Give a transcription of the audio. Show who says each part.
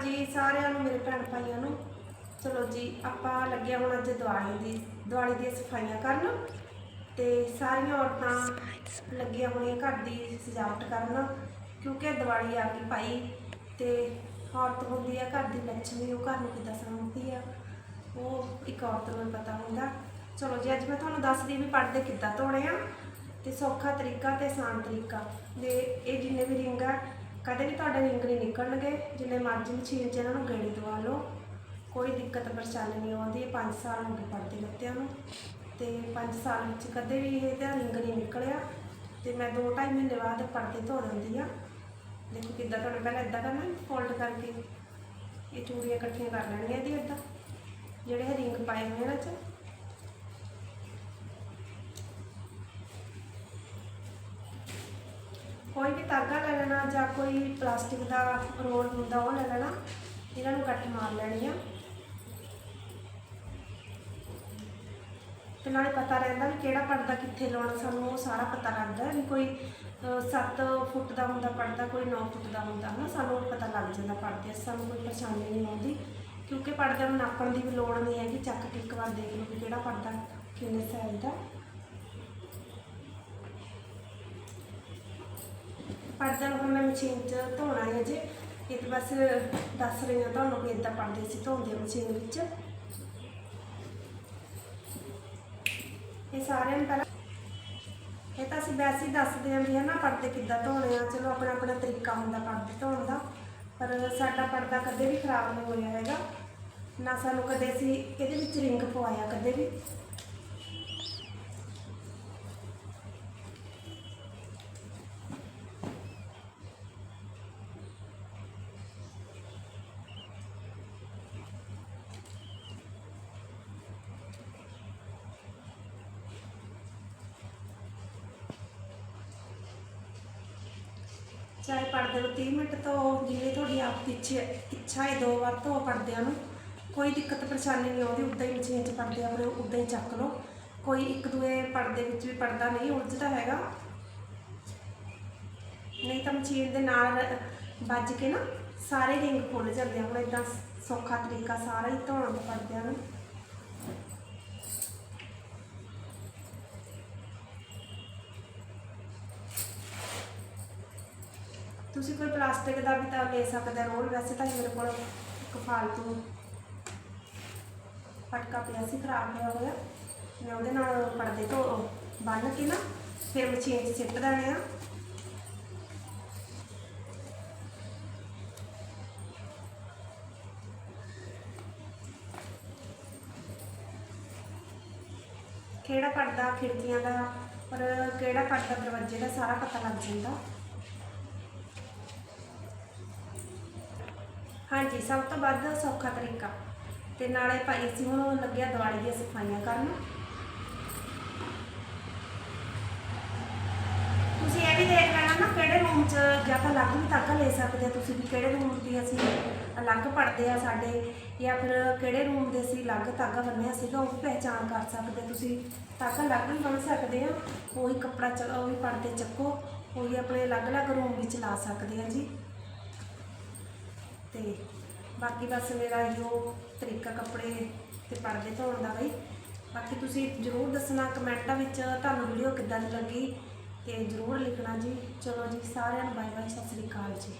Speaker 1: ਜੀ ਸਾਰਿਆਂ ਨੂੰ, ਮੇਰੇ ਭੈਣ ਭਾਈਆਂ ਨੂੰ। ਚਲੋ ਜੀ, ਆਪਾਂ ਲੱਗਿਆ ਹੁਣ ਅੱਜ ਦੀਵਾਲੀ ਦੀ, ਦੀਵਾਲੀ ਦੀਆਂ ਸਫਾਈਆਂ ਕਰਨ ਤੇ ਸਾਰੀਆਂ ਔਰਤਾਂ ਲੱਗੀਆਂ ਹੋਈਆਂ ਘਰ ਦੀ ਸਜਾਵਟ ਕਰਨ, ਕਿਉਂਕਿ ਦੀਵਾਲੀ ਆ ਗਈ ਭਾਈ ਤੇ ਔਰਤ ਹੁੰਦੀ ਆ, ਘਰ ਦੀ ਲੱਛਮੀ, ਉਹ ਘਰ ਨੂੰ ਕਿੱਦਾਂ ਸਾਂਭਦੀ ਆ, ਉਹ ਇੱਕ ਔਰਤ ਨੂੰ ਪਤਾ ਹੁੰਦਾ। ਚਲੋ ਜੀ, ਅੱਜ ਮੈਂ ਤੁਹਾਨੂੰ ਦੱਸਦੀ ਵੀ ਪਰਦੇ ਕਿੱਦਾਂ ਧੋਣੇ ਆ, ਤੇ ਸੌਖਾ ਤਰੀਕਾ ਤੇ ਆਸਾਨ ਤਰੀਕਾ। ਦੇ ਇਹ ਜਿੰਨੇ ਵੀ ਰਿੰਗ ਆ ਕਦੇ ਵੀ ਤੁਹਾਡੇ ਰਿੰਗ ਨਹੀਂ ਨਿਕਲਣਗੇ, ਜਿੰਨੇ ਮਰਜ਼ੀ ਮਸ਼ੀਨ 'ਚ ਇਹਨਾਂ ਨੂੰ ਗੇੜੀ ਦਵਾ ਲਓ। ਕੋਈ ਦਿੱਕਤ ਪਰੇਸ਼ਾਨੀ ਨਹੀਂ ਆਉਂਦੀ 5 ਸਾਲ ਹੋ ਗਏ ਪਰਦੇ ਲੱਤਿਆਂ ਨੂੰ। ਤੇ 5 ਸਾਲ ਵਿੱਚ ਕਦੇ ਵੀ ਇਹਦਾ ਰਿੰਗ ਨਹੀਂ ਨਿਕਲਿਆ। ਤੇ ਮੈਂ 2.5 ਮਹੀਨੇ ਬਾਅਦ ਪਰਦੇ ਧੋ ਦਿੰਦੀ ਆ ਦੇਖੋ ਕਿੱਦਾਂ ਤੁਹਾਨੂੰ ਪਹਿਲਾਂ ਇਦਾਂ ਕਰਨਾ ਫੋਲਡ ਕਰਕੇ ਇਹ ਚੂੜੀਆਂ ਇਕੱਠੀਆਂ ਕਰ ਲੈਣੀਆਂ ਇਹਦੀ ਇਦਾਂ ਜਿਹੜੇ ਇਹ ਰਿੰਗ ਪਾਏ ਹੋਏ ਇਹਨਾਂ 'ਚ। ਕੋਈ ਵੀ ਧਾਗਾ ਲੈਣਾ ਜਾਂ ਕੋਈ ਪਲਾਸਟਿਕ ਦਾ ਰੋਲ ਹੁੰਦਾ ਉਹ ਲੈ ਲੈਣਾ। ਇਹਨਾਂ ਨੂੰ ਕੱਟ ਮਾਰ ਲੈਣੀ ਆ। ਤੇ ਨਾਲੇ ਪਤਾ ਰਹਿੰਦਾ ਵੀ ਕਿਹੜਾ ਪਰਦਾ ਕਿੱਥੇ ਲਾਉਣਾ, ਸਾਨੂੰ ਉਹ ਸਾਰਾ ਪਤਾ ਲੱਗਦਾ ਵੀ ਕੋਈ 7 ਫੁੱਟ ਦਾ ਹੁੰਦਾ ਪਰਦਾ, ਕੋਈ 9 ਫੁੱਟ ਦਾ ਹੁੰਦਾ ਹਨਾ ਸਾਨੂੰ ਉਹ ਪਤਾ ਲੱਗ ਜਾਂਦਾ ਪਰਦੇ ਸਾਨੂੰ ਕੋਈ ਪਰੇਸ਼ਾਨੀ ਨਹੀਂ ਆਉਂਦੀ। ਕਿਉਂਕਿ ਪਰਦੇ ਨੂੰ ਨਾਪਣ ਦੀ ਵੀ ਲੋੜ ਨਹੀਂ ਹੈਗੀ, ਚੱਕ ਕੇ ਇੱਕ ਵਾਰ ਦੇਖ ਲਓ ਵੀ ਕਿਹੜਾ ਪਰਦਾ ਕਿੰਨੇ ਸਾਈਜ਼ ਦਾ। ਪਰਦਾ ਹੁਣ ਮੈਂ ਮਸ਼ੀਨ 'ਚ ਧੋਣਾ ਹੈ ਜੇ। ਇਹ ਤਾਂ ਬਸ ਦੱਸ ਰਹੀ ਹਾਂ ਤੁਹਾਨੂੰ ਵੀ ਇਦਾਂ ਪਰਦੇ ਸੀ, ਧੋਂਦੇ ਆ ਮਸ਼ੀਨ ਵਿੱਚ। ਇਹ ਸਾਰਿਆਂ ਨੂੰ ਪਹਿਲਾਂ ਇਹ ਤਾਂ ਅਸੀਂ ਵੈਸੇ ਹੀ ਦੱਸਦੇ ਹਾਂ ਵੀ ਹਨਾ ਪਰਦੇ ਕਿੱਦਾਂ ਧੋਣੇ ਆ। ਚਲੋ, ਆਪਣਾ ਆਪਣਾ ਤਰੀਕਾ ਹੁੰਦਾ ਪਰਦੇ ਧੋਣ ਦਾ। ਪਰ ਸਾਡਾ ਪਰਦਾ ਕਦੇ ਵੀ ਖਰਾਬ ਨਹੀਂ ਹੋਇਆ ਹੈਗਾ। ਨਾ ਸਾਨੂੰ ਕਦੇ ਅਸੀਂ ਇਹਦੇ ਵਿੱਚ ਰਿੰਗ ਪਵਾਇਆ, ਕਦੇ ਵੀ। ਚਾਹੇ ਪਰਦੇ ਨੂੰ 30 ਮਿੰਟ ਤੋਂ ਜਿੰਨੀ ਤੁਹਾਡੀ ਆਪ ਇੱਛਾ ਇੱਛਾ ਹੈ ਦੋ ਵਾਰ ਧੋ ਪਰਦਿਆਂ ਨੂੰ, ਕੋਈ ਦਿੱਕਤ ਪਰੇਸ਼ਾਨੀ ਨਹੀਂ ਆਉਂਦੀ ਉੱਦਾਂ ਹੀ ਮਸ਼ੀਨ 'ਚ ਪਰਦੇ ਆਪਣੇ ਉੱਦਾਂ ਹੀ ਚੱਕ ਲਓ। ਕੋਈ ਇੱਕ ਦੂਏ ਪਰਦੇ ਵਿੱਚ ਵੀ ਪਰਦਾ ਨਹੀਂ ਉਲਝਦਾ ਹੈਗਾ। ਨਹੀਂ ਤਾਂ ਮਸ਼ੀਨ ਦੇ ਨਾਲ ਵੱਜ ਕੇ ਨਾ ਸਾਰੇ ਰਿੰਗ ਖੁੱਲ ਜਾਂਦੇ ਆ, ਹੁਣ ਇਦਾਂ ਸੌਖਾ ਤਰੀਕਾ ਸਾਰਾ ਹੀ ਧੋਣ ਦਾ ਪਰਦਿਆਂ ਨੂੰ। ਤੁਸੀਂ ਕੋਈ ਪਲਾਸਟਿਕ ਦਾ ਵੀ ਤਾਂ ਲੈ ਸਕਦੇ ਰੋਲ ਵੈਸੇ ਤਾਂ ਮੇਰੇ ਕੋਲ ਇੱਕ ਫਾਲਤੂ ਫਟਕਾ ਪਿਆ ਸੀ, ਖਰਾਬ ਹੋਇਆ ਹੋਇਆ। ਮੈਂ ਉਹਦੇ ਨਾਲ ਪਰਦੇ ਤੋਂ ਬੰਨ ਕੇ ਨਾ, ਫਿਰ ਮਸ਼ੀਨ 'ਚ ਸਿੱਟ ਦੇਣੇ ਆ। ਕਿਹੜਾ ਪਰਦਾ ਖਿੜਕੀਆਂ ਦਾ ਪਰ ਕਿਹੜਾ ਪਰਦਾ ਦਰਵਾਜ਼ੇ ਦਾ, ਸਾਰਾ ਪਤਾ ਲੱਗ ਜਾਂਦਾ। ਹਾਂਜੀ, ਸਭ ਤੋਂ ਵੱਧ ਸੌਖਾ ਤਰੀਕਾ। ਤੇ ਨਾਲੇ ਭਾਈ ਅਸੀਂ ਹੁਣ ਲੱਗਿਆ ਦਿਵਾਲੀ ਦੀਆਂ ਸਫਾਈਆਂ ਕਰਨ। ਤੁਸੀਂ ਇਹ ਵੀ ਦੇਖ ਲੈਣਾ ਨਾ ਕਿਹੜੇ ਰੂਮ 'ਚ ਜਾਂ ਤਾਂ ਅਲੱਗ ਵੀ ਧਾਗਾ ਲੈ ਸਕਦੇ ਆ ਤੁਸੀਂ ਵੀ, ਕਿਹੜੇ ਰੂਮ ਦੀ ਅਸੀਂ ਅਲੱਗ ਪੜਦੇ ਆ ਸਾਡੇ, ਜਾਂ ਫਿਰ ਕਿਹੜੇ ਰੂਮ ਦੇ ਅਸੀਂ ਅਲੱਗ ਧਾਗਾ ਬੰਨਿਆ ਸੀਗਾ, ਉਹ ਵੀ ਪਹਿਚਾਣ ਕਰ ਸਕਦੇ ਤੁਸੀਂ। ਧਾਗਾ ਅਲੱਗ ਵੀ ਬਣ ਸਕਦੇ ਆ, ਉਹੀ ਕੱਪੜਾ ਚ, ਉਹੀ ਪੜਦੇ ਚੱਕੋ, ਉਹੀ ਆਪਣੇ ਅਲੱਗ-ਅਲੱਗ ਰੂਮ ਵਿੱਚ ਲਾ ਸਕਦੇ ਆ ਜੀ। ਤੇ ਬਾਕੀ ਬਸ ਮੇਰਾ ਇਹੋ ਤਰੀਕਾ ਕੱਪੜੇ ਤੇ ਪਰਦੇ ਧੋਣ ਦਾ ਬਈ। ਬਾਕੀ ਤੁਸੀਂ ਜਰੂਰ ਦੱਸਣਾ ਕਮੈਂਟਾਂ ਵਿੱਚ ਤੁਹਾਨੂੰ ਵੀਡੀਓ ਕਿੱਦਾਂ ਦੀ ਲੱਗੀ ਤੇ ਜਰੂਰ ਲਿਖਣਾ ਜੀ। ਚਲੋ ਜੀ, ਸਾਰਿਆਂ ਨੂੰ ਬਾਏ ਬਾਏ ਸਤਿ ਸ੍ਰੀ ਅਕਾਲ ਜੀ।